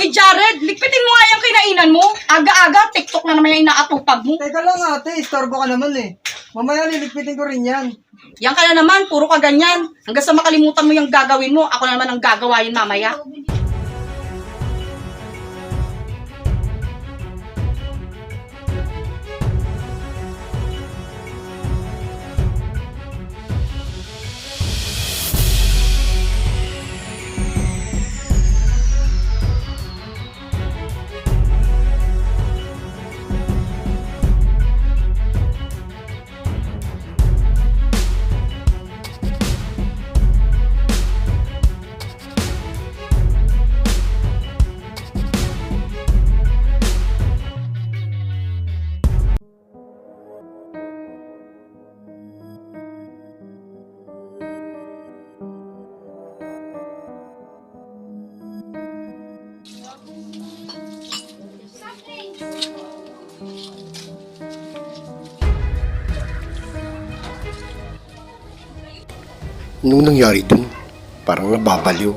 Uy, Jared, likpitin mo nga yung kinainan mo. Aga-aga, TikTok na naman yung inaatupag mo. Teka lang ate, istorbo ka naman eh. Mamaya liligpitin ko rin yan. Yan ka na naman, puro ka ganyan. Hanggang sa makalimutan mo yung gagawin mo, ako na naman ang gagawain mamaya. Nung nangyari dun, parang nababaliw.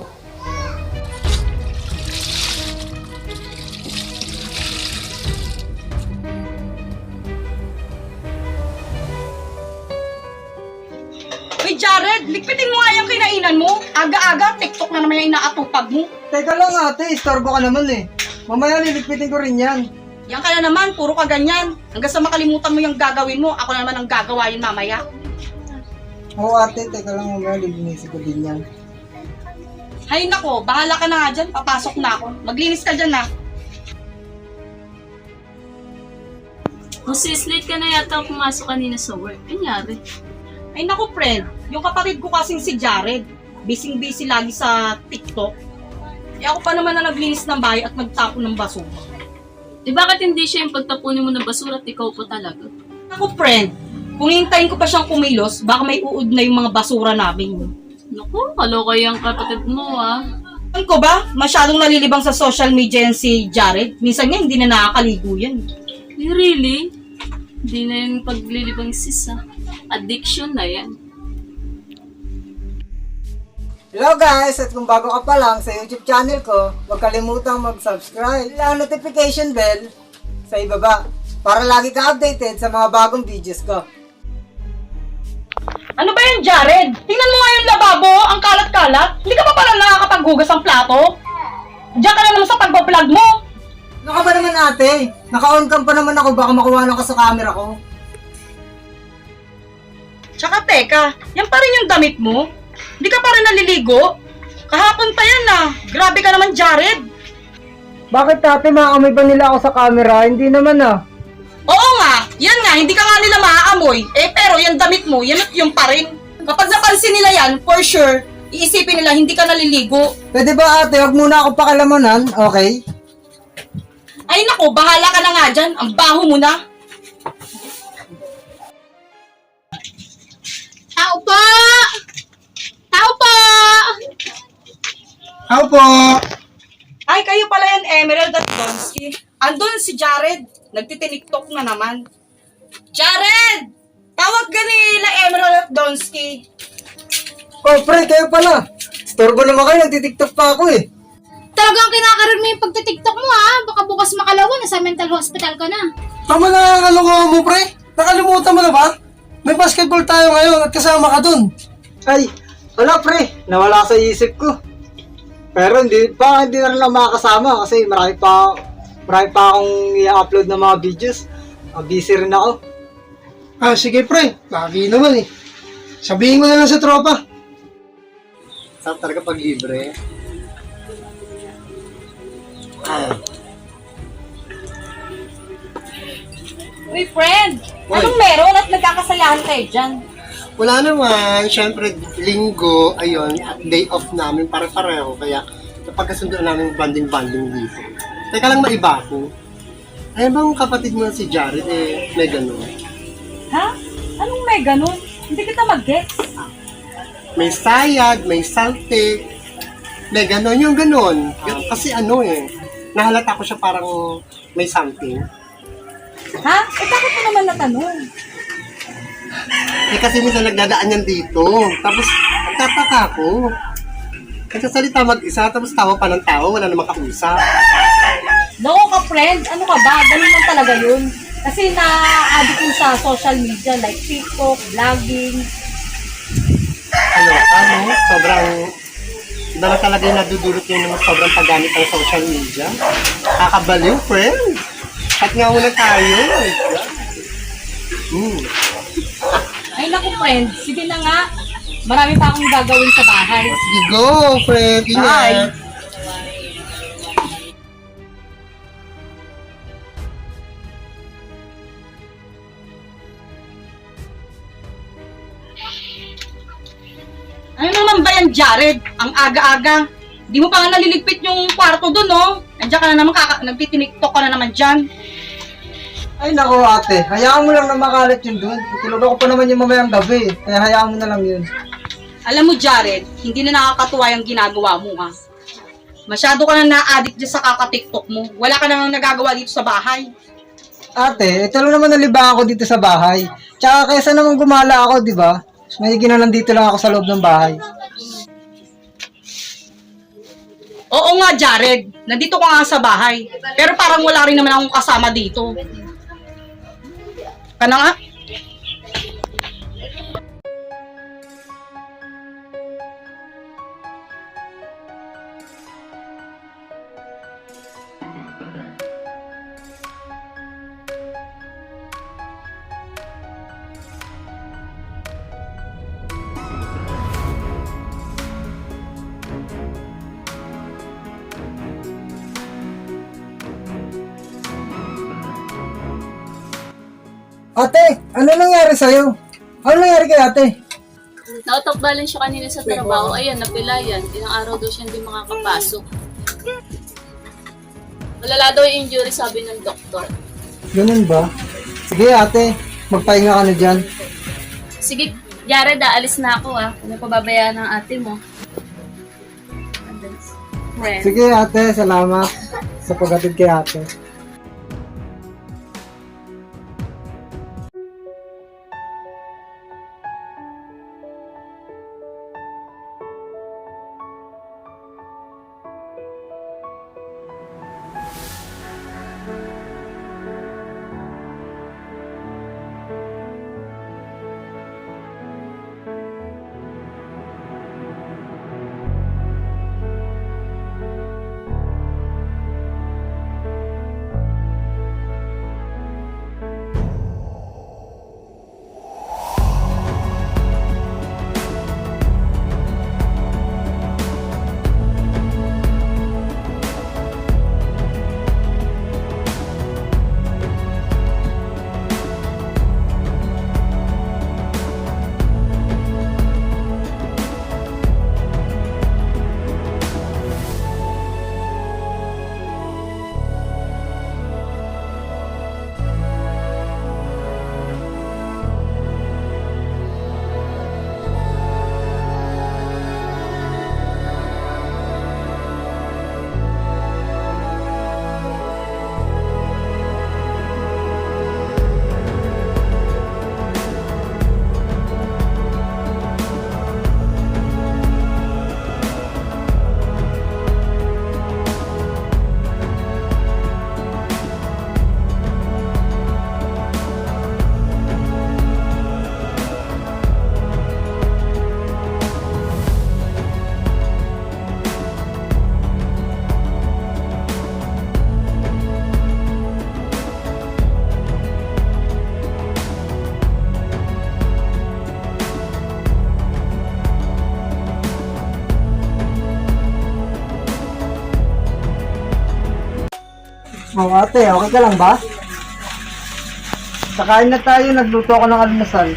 Uy, Jared, likpitin mo nga yung kinainan mo. Aga-aga, TikTok na naman yung inaatupag mo. Teka lang ate, istorbo ka naman eh. Mamaya liligpitin ko rin yan. Yan ka na naman, puro ka ganyan. Hanggang sa makalimutan mo yung gagawin mo, ako na naman ang gagawain mamaya. Oo ate, teka lang mamaya lilinisin ko din yan. Hay nako, bahala ka na nga dyan, papasok na ako. Maglinis ka dyan na. O sis, late ka na yata pumasok kanina sa work. Kanyari. Ay nako, friend, yung kapatid ko kasing si Jared, busy-busy lagi sa TikTok. Eh ako pa naman na naglinis ng bahay at nagtapo ng basura. Eh bakit hindi siya yung pagtapunin mo ng basura at ikaw pa talaga? Ako, friend, kung hintayin ko pa siyang kumilos, baka may uod na yung mga basura namin. Naku, kaloka yung kapatid mo ah. Alam ko ba, masyadong nalilibang sa social media yan si Jared. Minsan nga, hindi na nakakaligo yan. Eh, really? Hindi na yung paglilibang sis ah. Addiction na yan. Hello guys! At kung bago ka pa lang sa YouTube channel ko, huwag kalimutang mag-subscribe. Ang notification bell sa ibaba para lagi ka updated sa mga bagong videos ko. Ano ba yan, Jared? Tingnan mo nga yung lababo, ang kalat-kalat. Hindi ka pa pala nakakapaghugas ng plato? Diyan ka na naman sa pagbablog mo. Ano ka ba naman ate? Naka-on cam pa naman ako, baka makuha ka sa camera ko. Tsaka teka, yan pa rin yung damit mo? Hindi ka pa rin naliligo? Kahapon pa yan ah. Grabe ka naman, Jared. Bakit ate, maamoy pa nila ako sa camera? Hindi naman ah. Oo nga, yan nga, hindi ka nga nila maaamoy. Eh pero yung damit mo, yan yung pa rin. Kapag napansin nila yan, for sure, iisipin nila hindi ka naliligo. Pwede ba ate, huwag muna ako pakilamanan, okay? Ay nako, bahala ka na nga dyan. Ang baho mo na. Tao po! Tao po! Ako po! Ay, kayo pala yan, Emerald at Donsky. Andun si Jared. Nagtitiniktok na naman. Jared! Tawag ka nila Emerald at Donsky. Oh, pre, kayo pala. Storbo naman kayo, nagtitiktok pa ako eh. Talagang kinakaroon mo yung pagtitiktok mo ha. Baka bukas makalawa na sa mental hospital ka na. Tama na ang kalokohan mo, pre. Nakalimutan mo na ba? May basketball tayo ngayon at kasama ka dun. Ay, wala pre, nawala sa isip ko. Pero hindi pa, hindi na rin ako makakasama kasi marami pa, marami pa akong i-upload ng mga videos. Ah, busy rin ako. Ah, sige, pre. Lagi naman eh. Sabihin mo na lang sa tropa. Sarap talaga pag libre. Uy, friend! Anong meron at nagkakasayahan kayo dyan? Wala naman. Siyempre, linggo, ayun, at day off namin pare-pareho. Kaya, napagkasunduan namin banding-banding dito. Teka lang maiba ako. Ay bang kapatid mo na si Jared eh, may ganun. May ganun? Hindi kita mag-gets. May sayad, may salte, may ganun, yung ganun. Kasi ano eh, nahalata ko siya parang may something. Ha? Eh, bakit mo naman natanong? Eh kasi minsan nagdadaan yan dito. Tapos, nagtataka ko. Nagsasalita mag-isa, tapos tawa pa ng tao, wala namang kausap. Loko ka, friend. Ano ka ba? Ganun lang talaga yun. Kasi na-addict yun sa social media like TikTok, vlogging. Ano, ano, sobrang, na talaga yung nadudulot yun ng sobrang paggamit ng social media. Kakabaliw, friend. At nga muna tayo. Hmm. Ay, naku, friend. Sige na nga. Marami pa akong gagawin sa bahay. Sige, go, friend. Ingat. Ano Jared? Ang aga-aga. Di mo pa nga naliligpit yung kwarto doon, no? Nandiyan ka na naman, kaka- nagtitiniktok ka na naman dyan. Ay nako ate, hayaan mo lang na makalat yun doon. Tulog ako pa naman yung mamayang gabi. Kaya hayaan mo na lang yun. Alam mo, Jared, hindi na nakakatuwa yung ginagawa mo, ha? Masyado ka na na-addict dyan sa kaka-tiktok mo. Wala ka nang nagagawa dito sa bahay. Ate, ito lang naman naliba ako dito sa bahay. Tsaka kaysa naman gumala ako, di ba? Mas na nandito lang ako sa loob ng bahay. Oo nga, Jared. Nandito ka nga sa bahay. Pero parang wala rin naman akong kasama dito. Kana nga? Ate, ano nangyari sa'yo? Ano nangyari kay ate? Balance siya kanina sa trabaho. Ayun, napilayan. Ilang araw daw siya hindi makakapasok. Malala daw yung injury, sabi ng doktor. Ganun ba? Sige ate, magpahinga ka na dyan. Sige, Jared, aalis na ako ah. Kung may pababayaan ng ate mo. Friend. Sige ate, salamat sa paghatid kay ate. Oh ate, okay ka lang ba? Kakain na tayo, nagluto ako ng almusal.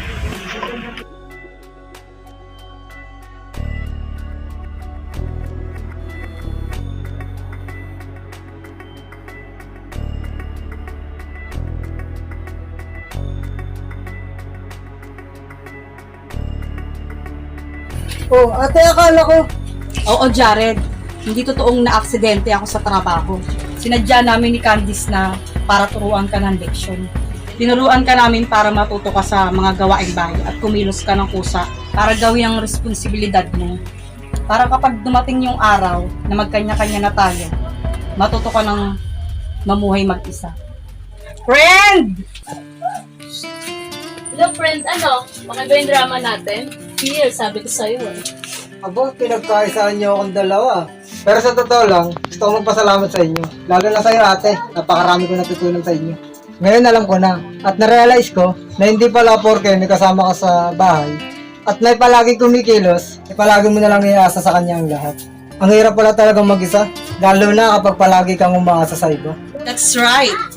Oh, ate, akala ko. Oo, Jared. Hindi totoong na-aksidente ako sa trabaho. Sinadya namin ni Candice na para turuan ka ng leksyon. Tinuruan ka namin para matuto ka sa mga gawaing bahay at kumilos ka ng kusa para gawin ang responsibilidad mo. Para kapag dumating yung araw na magkanya-kanya na tayo, matuto ka ng mamuhay mag-isa. Friend! Hello, friend. Ano? Maganda yung drama natin? Feel, sabi ko sa'yo eh. Abo, pinagkaisaan niyo akong dalawa. Pero sa totoo lang, gusto ko magpasalamat sa inyo. Lalo na sa iyo ate, napakarami ko natutunan sa inyo. Ngayon alam ko na, at narealize ko na hindi pala porke may kasama ka sa bahay, at may palagi kumikilos, ay palagi mo na lang iasa sa kanya ang lahat. Ang hirap pala talagang mag-isa, lalo na kapag palagi kang umaasa sa iba. That's right.